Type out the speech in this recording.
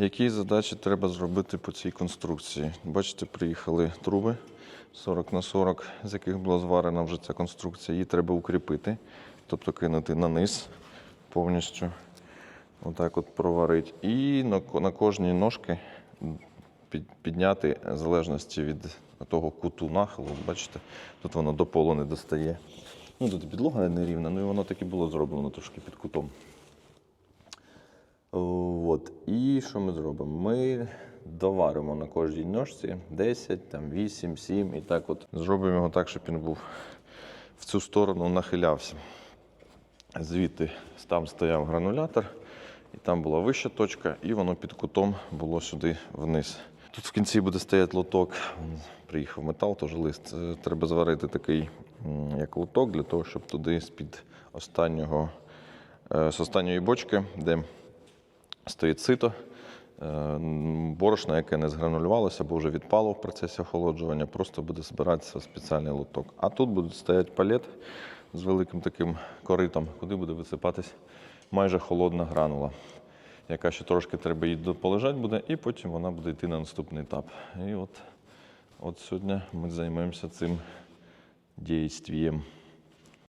Які задачі треба зробити по цій конструкції? Бачите, приїхали труби 40 на 40, з яких була зварена вже ця конструкція. Її треба укріпити, тобто кинути на низ повністю. Отак от проварити. І на, кожній ножки підняти в залежності від того куту нахилу. Бачите, тут воно до полу не достає. Ну, тут підлога не рівна, ну і воно так і було зроблено трошки під кутом. От. І що ми зробимо? Ми доваримо на кожній ножці 10, там 8, 7 і так от. Зробимо його так, щоб він був в цю сторону нахилявся. Звідти там стояв гранулятор, і там була вища точка, і воно під кутом було сюди вниз. Тут в кінці буде стояти лоток. Приїхав метал, теж лист. Е, Треба зварити такий, як лоток, для того, щоб туди з-під останнього, е, з останньої бочки, де стоїть сито, е, борошно, яке не згранулювалося, бо вже відпало в процесі охолоджування, просто буде збиратися спеціальний лоток. А тут буде стояти палет з великим таким коритом, куди буде висипатись майже холодна гранула, яка ще трошки треба їй полежати буде, і потім вона буде йти на наступний етап. І от, от сьогодні ми займемося цим дійствієм.